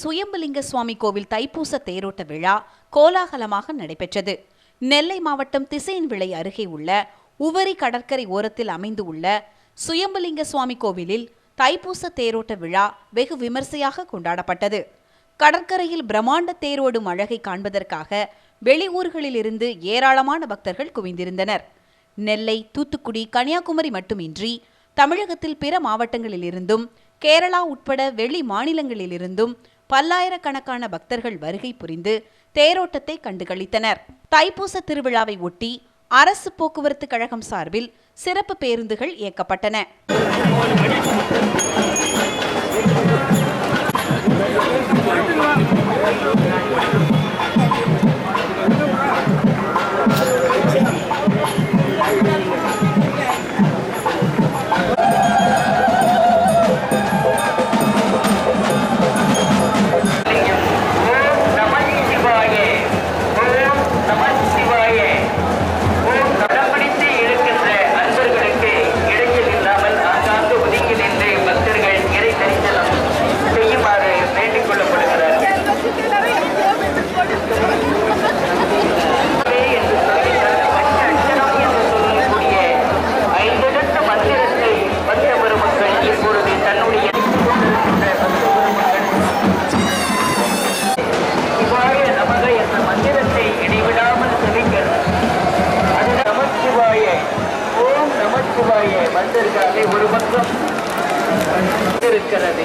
சுயம்புலிங்க சுவாமி கோவில் தைப்பூச தேரோட்ட விழா கோலாகலமாக நடைபெற்றது. நெல்லை மாவட்டம் திசையன்விளை அருகே உள்ள உவரி கடற்கரை ஓரத்தில் அமைந்து உள்ள சுயம்புலிங்க சுவாமி கோவிலில் தைப்பூச தேரோட்ட விழா வெகு விமர்சையாக கொண்டாடப்பட்டது. கடற்கரையில் பிரம்மாண்ட தேரோடும் அழகை காண்பதற்காக வெளியூர்களிலிருந்து ஏராளமான பக்தர்கள் குவிந்திருந்தனர். நெல்லை தூத்துக்குடி கன்னியாகுமரி மட்டுமின்றி தமிழகத்தில் பிற மாவட்டங்களிலிருந்தும் கேரளா உட்பட வெளி மாநிலங்களிலிருந்தும் பல்லாயிரக்கணக்கான பக்தர்கள் வருகை புரிந்து தேரோட்டத்தை கண்டுகளித்தனர். தைப்பூச திருவிழாவை ஒட்டி அரசு போக்குவரத்து கழகம் சார்பில் சிறப்பு பேருந்துகள் இயக்கப்பட்டன. இருக்கிறது.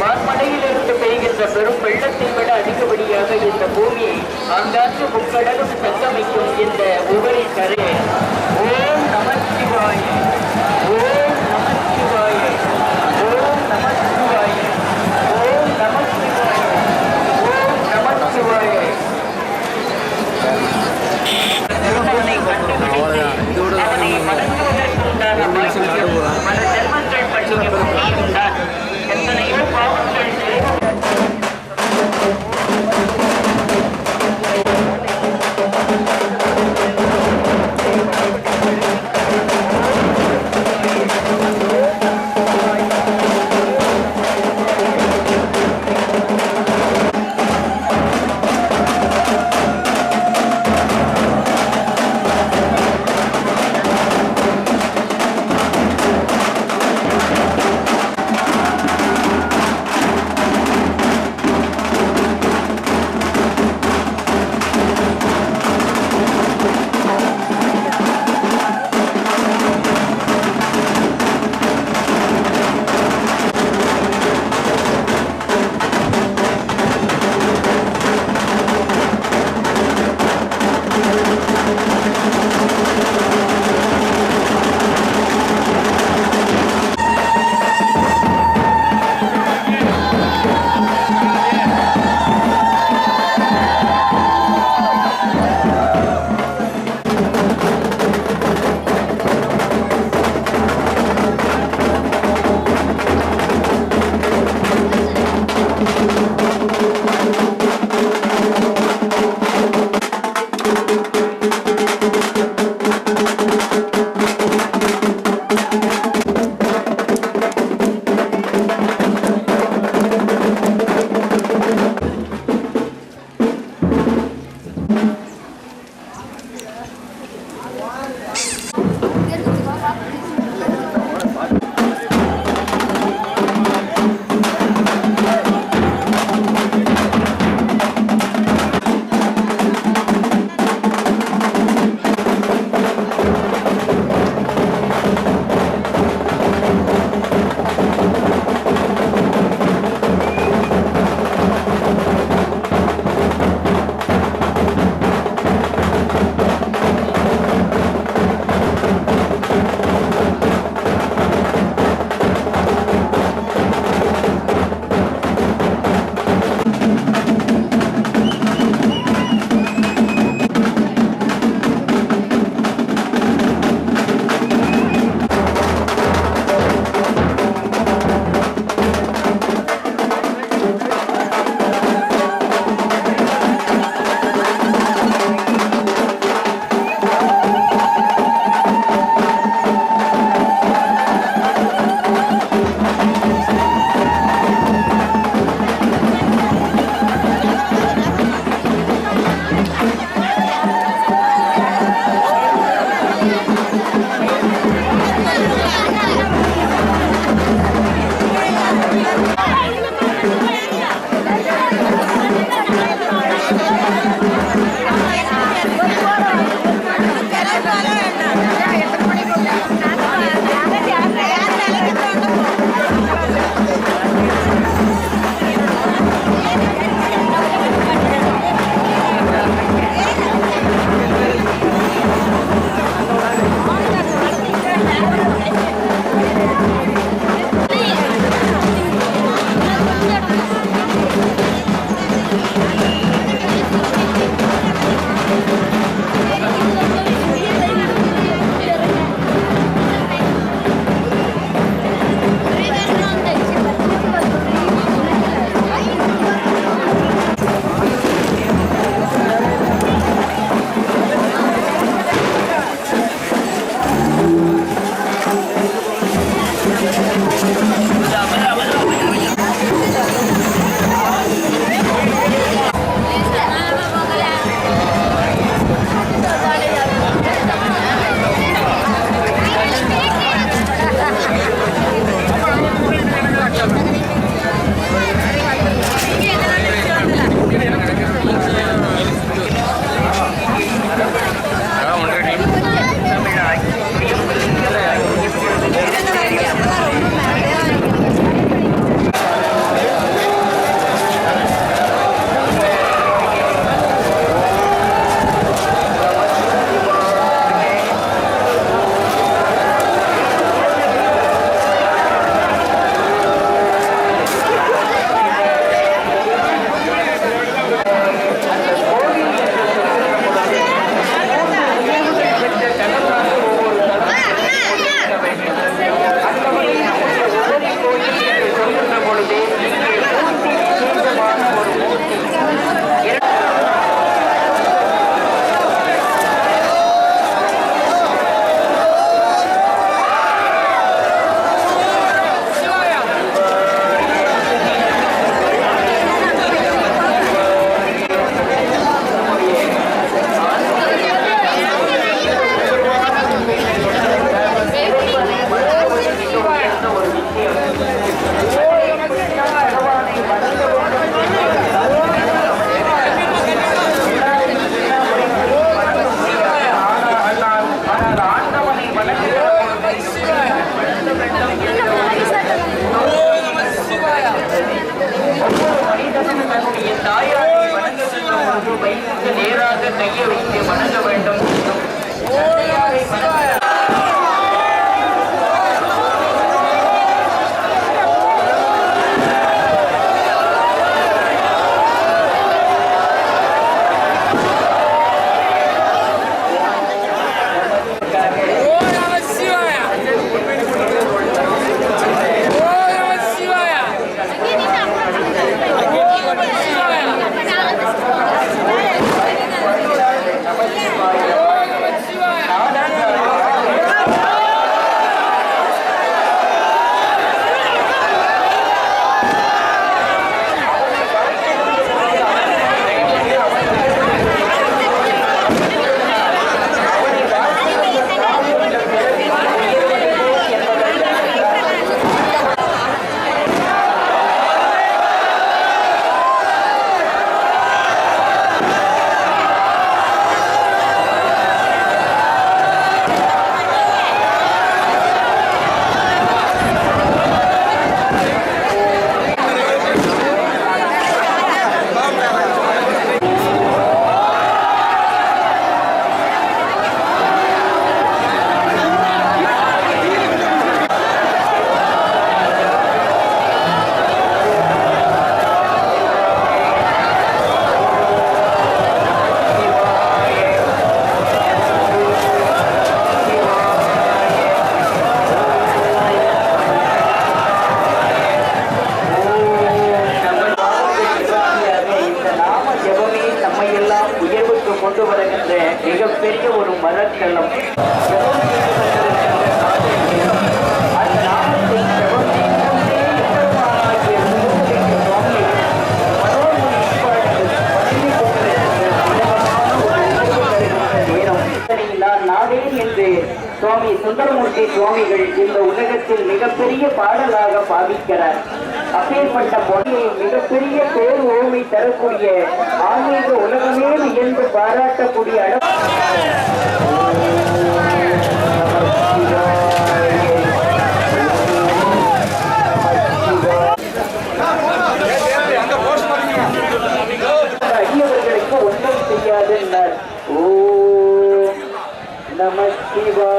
வான்மலையிலிருந்து பெய்கின்ற பெரும் வெள்ளத்தை விட அதிகப்படியாக இந்த பூமியை ஆங்காற்று முக்கடலும் சங்கமிக்கும் இந்த உபரி கரை. ஓம் நமச்சிவாய ஓம் நமச்சிவாய ஓம் நமச்சிவாய ஓம் நமச்சிவாய ஓம் நமச்சிவாய திருமகனை கண்டுபிடித்து அவனை வணங்குவதற்குண்டான பாக்கியம் மிகப்பெரிய ஒரு மரக்கலம் நாடே என்று சுவாமி சுந்தரமூர்த்தி சுவாமிகள் இந்த உலகத்தில் மிகப்பெரிய பாடலாக பாவிக்கிறார். அப்பேற்பட்ட மொழியை மிகப்பெரிய பேர் ஓமை தரக்கூடிய ஆன்மீக உலகமே வியந்து பாராட்டக்கூடிய அளவு அடியவர்களுக்கு ஒன்றும் செய்யாது ஓ நம சிவா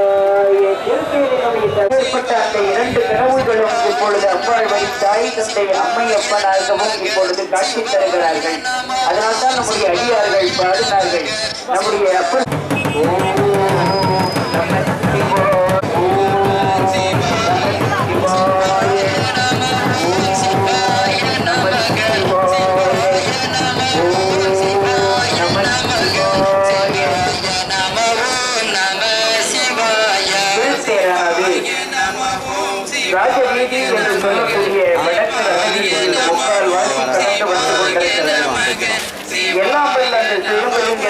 திருப்பேரினுடைய அந்த இரண்டு கடவுள்களும் இப்பொழுது அப்பாள் வழி தாய் தந்தை அம்மை அப்பனாகவும் இப்பொழுது காட்சி தருகிறார்கள். அதனால்தான் நம்முடைய அடியார்கள் பாடினார்கள். நம்முடைய அப்பன்